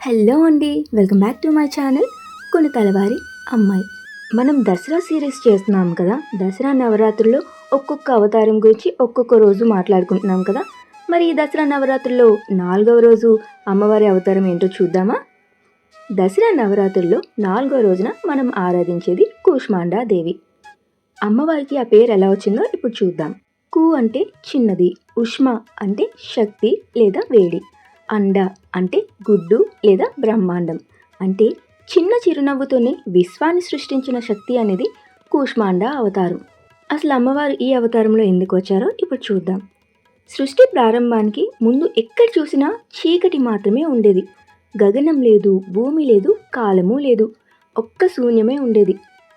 Hello అండి welcome back to my channel కొన్ని తలవారి అమ్మాయి. మనం దసరా సిరీస్ చేస్తున్నాం కదా దసరా నవరాత్రుల్లో ఒక్కొక్క అవతారం గురించి ఒక్కొక్క రోజు మాట్లాడుకుంటున్నాం కదా మరి ఈ దసరా నవరాత్రుల్లో నాలుగవ రోజు అమ్మవారి అవతారం ఏంటో చూద్దామా? దసరా నవరాత్రుల్లో నాలుగో రోజున మనం ఆరాధించేది కూష్మాండా దేవి అమ్మవారికి ఆ పేరు ఎలా వచ్చిందో ఇప్పుడు చూద్దాం. కు అంటే చిన్నది ఉష్మ అంటే శక్తి లేదా వేడి. అండ అంటే గుడ్డు లేదా బ్రహ్మాండం. అంటే చిన్న చిరునవ్వుతోనే విశ్వాన్ని సృష్టించిన శక్తి అనేది కూష్మాండ అవతారం. అసలు అమ్మవారు ఈ అవతారంలో ఎందుకు వచ్చారో ఇప్పుడు చూద్దాం. సృష్టి ప్రారంభానికి ముందు ఎక్కడ చూసినా చీకటి మాత్రమే ఉండేది. గగనం లేదు భూమి లేదు కాలము లేదు. ఒక్క శూన్యమే ఉండేది.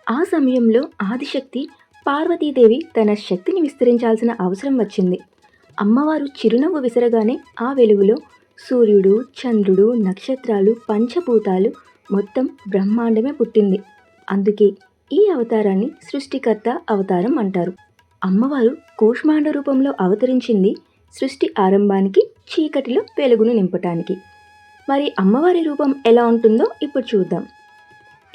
ఆ సమయంలో ఆదిశక్తి పార్వతీదేవి తన శక్తిని విస్తరించాల్సిన అవసరం వచ్చింది. అమ్మవారు చిరునవ్వు విసరగానే ఆ వెలుగులో సూర్యుడు చంద్రుడు నక్షత్రాలు పంచభూతాలు మొత్తం బ్రహ్మాండమే పుట్టింది. అందుకే ఈ అవతారాన్ని సృష్టికర్త అవతారం అంటారు. అమ్మవారు కూష్మాండ రూపంలో అవతరించింది సృష్టి ఆరంభానికి చీకటిలో వెలుగును నింపటానికి. మరి అమ్మవారి రూపం ఎలా ఉంటుందో ఇప్పుడు చూద్దాం.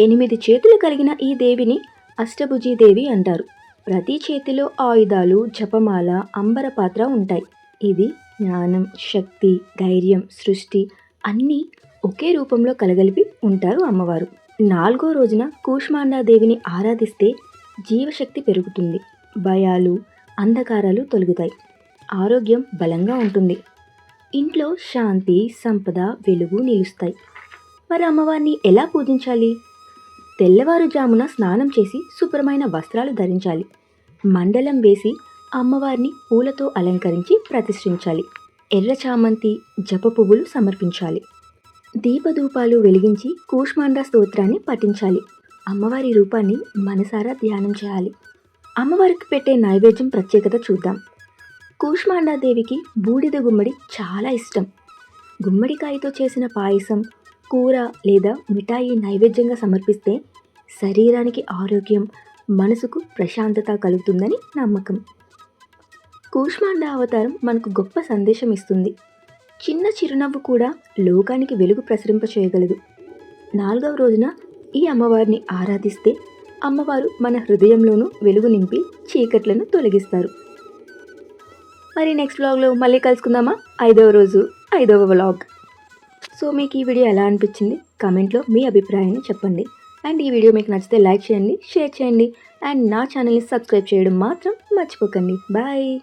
ఎనిమిది చేతులు కలిగిన ఈ దేవిని అష్టభుజీ దేవి అంటారు. ప్రతి చేతిలో ఆయుధాలు జపమాల అంబర పాత్ర ఉంటాయి. ఇది జ్ఞానం శక్తి ధైర్యం సృష్టి అన్నీ ఒకే రూపంలో కలగలిపి ఉంటారు అమ్మవారు. నాలుగో రోజున కూష్మాండాదేవిని ఆరాధిస్తే జీవశక్తి పెరుగుతుంది. భయాలు అంధకారాలు తొలగుతాయి. ఆరోగ్యం బలంగా ఉంటుంది. ఇంట్లో శాంతి సంపద వెలుగు నిలుస్తాయి. మరి అమ్మవారిని ఎలా పూజించాలి? తెల్లవారుజామున స్నానం చేసి శుభ్రమైన వస్త్రాలు ధరించాలి. మండలం వేసి అమ్మవారిని పూలతో అలంకరించి ప్రతిష్ఠించాలి. ఎర్ర చామంతి జప పువ్వులు సమర్పించాలి. దీపధూపాలు వెలిగించి కూష్మాండ స్తోత్రాన్ని పఠించాలి. అమ్మవారి రూపాన్ని మనసారా ధ్యానం చేయాలి. అమ్మవారికి పెట్టే నైవేద్యం ప్రత్యేకత చూద్దాం. కూష్మాండాదేవికి బూడిద గుమ్మడి చాలా ఇష్టం. గుమ్మడికాయతో చేసిన పాయసం కూర లేదా మిఠాయి నైవేద్యంగా సమర్పిస్తే శరీరానికి ఆరోగ్యం మనసుకు ప్రశాంతత కలుగుతుందని నమ్మకం. కూష్మాండ అవతారం మనకు గొప్ప సందేశం ఇస్తుంది చిన్న చిరునవ్వు కూడా లోకానికి వెలుగు ప్రసరింప చేయగలదు నాలుగవ రోజున ఈ అమ్మవారిని ఆరాధిస్తే అమ్మవారు మన హృదయంలోనూ వెలుగు నింపి చీకట్లను తొలగిస్తారు. మరి నెక్స్ట్ వ్లాగ్లో మళ్ళీ కలుసుకుందామా? ఐదవ రోజు ఐదవ వ్లాగ్. సో మీకు ఈ వీడియో ఎలా అనిపించింది? కామెంట్లో మీ అభిప్రాయాన్ని చెప్పండి. అండ్ ఈ వీడియో మీకు నచ్చితే లైక్ చేయండి షేర్ చేయండి. అండ్ నా ఛానల్ని సబ్స్క్రైబ్ చేయడం మాత్రం మర్చిపోకండి. బాయ్!